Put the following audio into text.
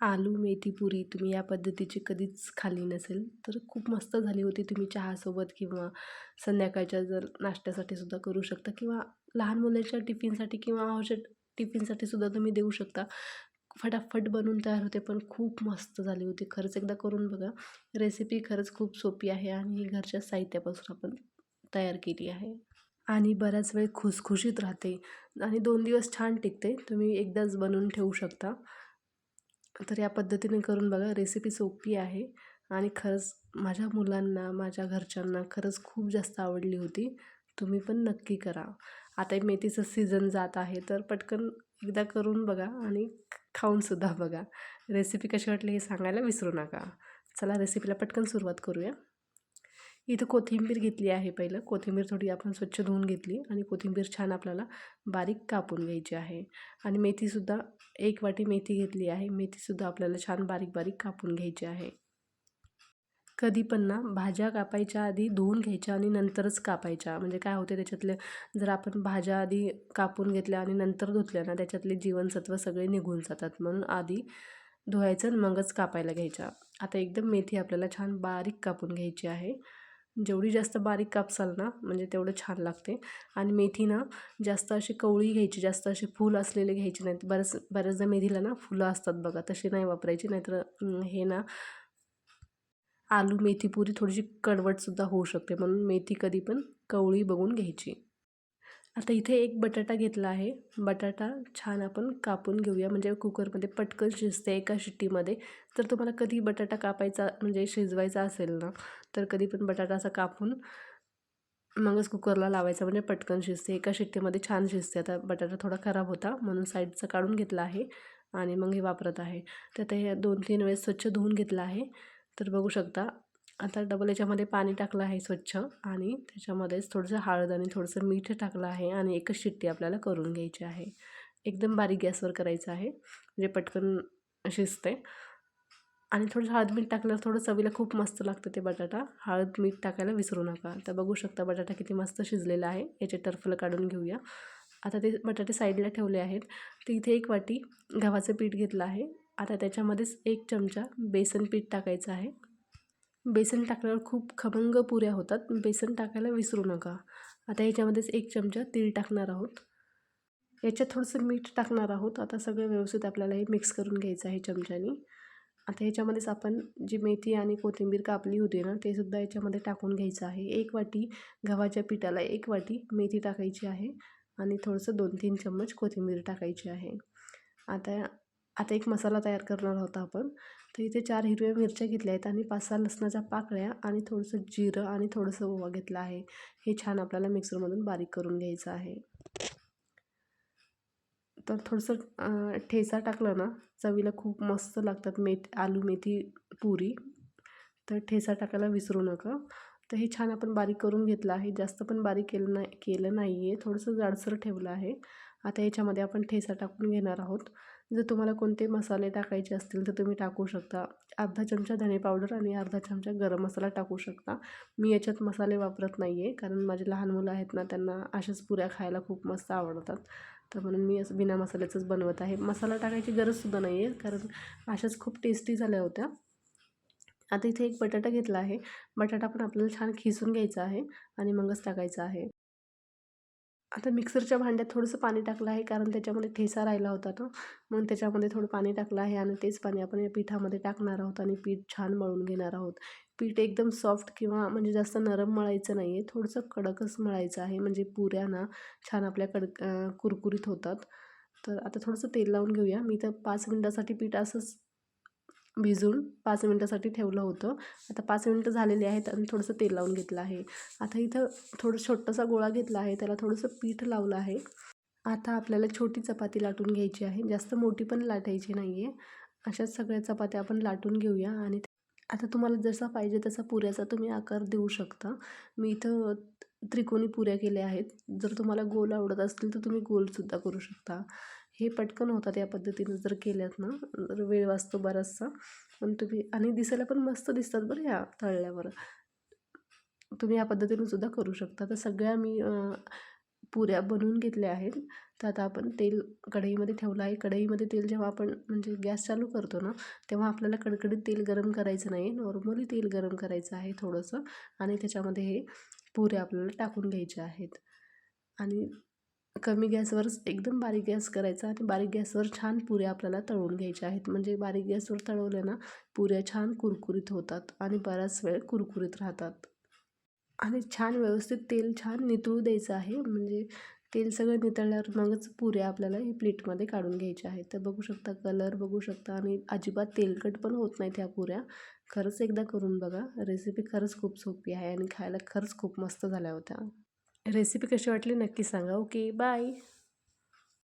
आलू मेथी पुरी तुम्ही या पद्धतीची कधीच खाल्ली नसेल तर खूप मस्त झाली होती तुम्ही चहासोबत किंवा संध्याकाळच्या जर नाश्त्यासाठी सुद्धा करू शकता किंवा लहान मुलाच्या टिफिनसाठी किंवा औषध टिफिनसाठी सुद्धा तुम्ही देऊ शकता. फटाफट बनून तयार होते पण खूप मस्त झाली होती. खरंच एकदा करून बघा. रेसिपी खरंच खूप सोपी आहे आणि घरच्या साहित्यापासून आपण तयार केली आहे. आणि बराच वेळ खुसखुशीत राहते आणि दोन दिवस छान टिकते. तुम्ही एकदाच बनवून ठेवू शकता. तर या पद्धतीने करून बघा रेसिपी सोपी आहे. आणि खरंच माझ्या मुलांना माझ्या घरच्यांना खरंच खूप जास्त आवडली होती. तुम्ही पण नक्की करा. आता मेथीचं सीझन जात आहे तर पटकन एकदा करून बघा आणि खाऊनसुद्धा बघा. रेसिपी कशी वाटली हे सांगायला विसरू नका. चला रेसिपीला पटकन सुरुवात करूया. इथं कोथिंबीर घेतली आहे पहिलं. कोथिंबीर थोडी आपण स्वच्छ धुवून घेतली आणि कोथिंबीर छान आपल्याला बारीक कापून घ्यायची आहे. आणि मेथीसुद्धा एक वाटी मेथी घेतली आहे. मेथीसुद्धा आपल्याला छान बारीक बारीक कापून घ्यायची आहे. कधी पण ना भाज्या कापायच्या आधी धुवून घ्यायच्या आणि नंतरच कापायच्या. म्हणजे काय होते त्याच्यातले जर आपण भाज्या आधी कापून घेतल्या आणि नंतर धुतल्या ना त्याच्यातले जीवनसत्व सगळे निघून जातात. म्हणून आधी धुवायचं आणि मगच कापायला घ्यायच्या. आता एकदम मेथी आपल्याला छान बारीक कापून घ्यायची आहे. जेवढी जास्त बारीक कापसाल ना म्हणजे तेवढं छान लागते. आणि मेथी ना जास्त अशी कवळी घ्यायची जास्त असे फूल असलेले घ्यायचे नाहीत. बऱ्याच बऱ्याचदा मेथीला ना फुलं असतात बघा तशी नाही वापरायची नाहीतर हे ना आलू मेथी पुरी थोडीशी कडवटसुद्धा होऊ शकते. म्हणून मेथी कधी पण कवळी बघून घ्यायची. आता इथे एक बटाटा घेतला आहे. बटाटा छान आपण कापून घेऊया. म्हणजे कुकरमध्ये पटकन शिजते एका शिट्टीमध्ये. तर तुम्हाला कधी बटाटा कापायचा म्हणजे शिजवायचा असेल ना तर कधी पण बटाटा असा कापून मगच कुकरला लावायचा. म्हणजे पटकन शिजते. एका शिट्टीमध्ये छान शिजते. आता बटाटा थोडा खराब होता म्हणून साईडचा काढून घेतला आहे आणि मग हे वापरत आहे. तर ते दोन तीन वेळेस स्वच्छ धुवून घेतलं आहे. तर बघू शकता आता डबल याच्यामध्ये पाणी टाकलं आहे स्वच्छ आणि त्याच्यामध्येच थोडंसं हळद आणि थोडंसं मीठ टाकलं आहे आणि एकच शिट्टी आपल्याला करून घ्यायची आहे. एकदम बारीक गॅसवर करायचं आहे म्हणजे पटकन शिजते. आणि थोडंसं हळद मीठ टाकल्यावर थोडं चवीला खूप मस्त लागतं ते बटाटा. हळद मीठ टाकायला विसरू नका. तर बघू शकता बटाटा किती मस्त शिजलेला आहे. याचे टर्फलं काढून घेऊया. आता ते बटाटे साईडला ठेवले आहेत. तर इथे एक वाटी गव्हाचं पीठ घेतलं आहे. आता त्याच्यामध्येच एक चमचा बेसन पीठ टाकायचं आहे. बेसन टाकल्यावर खूप खमंग पुऱ्या होतात. बेसन टाकायला विसरू नका. आता याच्यामध्येच एक चमचा तीळ टाकणार आहोत. याच्यात थोडंसं मीठ टाकणार आहोत. आता सगळं व्यवस्थित आपल्याला हे मिक्स करून घ्यायचं आहे चमच्यानी. आता ह्याच्यामध्येच आपण जी मेथी आणि कोथिंबीर कापली होती ना ते सुद्धा याच्यामध्ये टाकून घ्यायचं आहे. एक वाटी गव्हाच्या पिठाला एक वाटी मेथी टाकायची आहे आणि थोडंसं दोन तीन चम्मच कोथिंबीर टाकायची आहे. आता आता एक मसाला तयार करणार आहोत आपण. तर इथे चार हिरव्या मिरच्या घेतल्या आहेत आणि पाच सहा लसणाच्या पाकळ्या आणि थोडंसं जिरं आणि थोडंसं ओवा घेतलं आहे. हे छान आपल्याला मिक्सरमधून बारीक करून घ्यायचं आहे. तर थोडंसं ठेचा टाकलं ना चवीला खूप मस्त लागतात मेथ आलू मेथी पुरी. तर ठेचा टाकायला विसरू नका. तर हे छान आपण बारीक करून घेतलं आहे. जास्त पण बारीक केलं नाही केलं नाही आहे थोडंसं जाडसर ठेवलं आहे. आता याच्यामध्ये आपण ठेचा टाकून घेणार आहोत. जर तुम्हाला कोणते मसाले टाकायचे असतील तर तुम्ही टाकू शकता. अर्धा चमचा धने पावडर आणि अर्धा चमचा गरम मसाला टाकू शकता. मी याच्यात मसाले वापरत नाही आहे कारण माझे लहान मुलं आहेत ना त्यांना अशाच पुऱ्या खायला खूप मस्त आवडतात. तर म्हणून मी असं बिना मसाल्याचंच बनवत आहे. मसाला टाकायची गरजसुद्धा नाही आहे कारण अशाच खूप टेस्टी झाल्या होत्या. आता इथे एक बटाटा घेतला आहे. बटाटा पण आपल्याला छान खिसून घ्यायचा आहे आणि मगच टाकायचा आहे. आता मिक्सरच्या भांड्यात थोडंसं पाणी टाकलं आहे कारण त्याच्यामध्ये ठेसा राहिला होता तो म्हणून त्याच्यामध्ये थोडं पाणी टाकलं आहे आणि तेच पाणी आपण या पिठामध्ये टाकणार आहोत आणि पीठ छान मळून घेणार आहोत. पीठ एकदम सॉफ्ट किंवा म्हणजे जास्त नरम मळायचं नाही आहे थोडंसं कडकच मळायचं आहे म्हणजे पुऱ्या ना छान आपल्या कड कुरकुरीत होतात. तर आता थोडंसं तेल लावून घेऊया. मी तर पाच मिनटासाठी पीठ असंच भिजून पाच मिनटासाठी ठेवलं होतं. आता पाच मिनटं झालेली आहेत आणि थोडंसं तेल लावून घेतलं आहे. आता इथं थोडं छोटासा गोळा घेतला आहे. त्याला थोडंसं पीठ लावलं आहे. आता आपल्याला छोटी चपाती लाटून घ्यायची आहे. जास्त मोठी पण लाटायची नाही आहे अशाच सगळ्या चपात्या आपण लाटून घेऊया आणि आता तुम्हाला जसा पाहिजे तसा पुऱ्याचा तुम्ही आकार देऊ शकता. मी इथं त्रिकोणी पुऱ्या केल्या आहेत. जर तुम्हाला गोल आवडत असतील तर तुम्ही गोलसुद्धा करू शकता. हे पटकन होतात या पद्धतीनं जर केल्यात ना तर वेळ वाचतो बराचसा. पण तुम्ही आणि दिसायला पण मस्त दिसतात बरं या तळल्यावर. तुम्ही या पद्धतीनं सुद्धा करू शकता. तर सगळ्या मी पुऱ्या बनवून घेतल्या आहेत. तर आता आपण तेल कढईमध्ये ठेवलं आहे. कढईमध्ये तेल जेव्हा आपण म्हणजे गॅस चालू करतो ना तेव्हा आपल्याला कडकडीत तेल गरम करायचं नाही. नॉर्मली तेल गरम करायचं आहे थोडंसं. आणि त्याच्यामध्ये हे पुऱ्या आपल्याला टाकून घ्यायच्या आहेत. आणि कमी गॅसवरच एकदम बारीक गॅस करायचा आणि बारीक गॅसवर छान पुऱ्या आपल्याला तळून घ्यायच्या आहेत. म्हणजे बारीक गॅसवर तळवल्या ना पुऱ्या छान कुरकुरीत होतात आणि बराच वेळ कुरकुरीत राहतात. आणि छान व्यवस्थित तेल छान नितळू द्यायचं आहे. म्हणजे तेल सगळं नितळल्यावर मगच पुऱ्या आपल्याला ही प्लेटमध्ये काढून घ्यायच्या आहेत. तर बघू शकता कलर बघू शकता आणि अजिबात तेलकट पण होत नाहीत ह्या पुऱ्या. खरंच एकदा करून बघा. रेसिपी खरंच खूप सोपी आहे आणि खायला खरंच खूप मस्त झाल्या होत्या. रेसिपी कशी वाटली नक्की सांगा. Okay bye.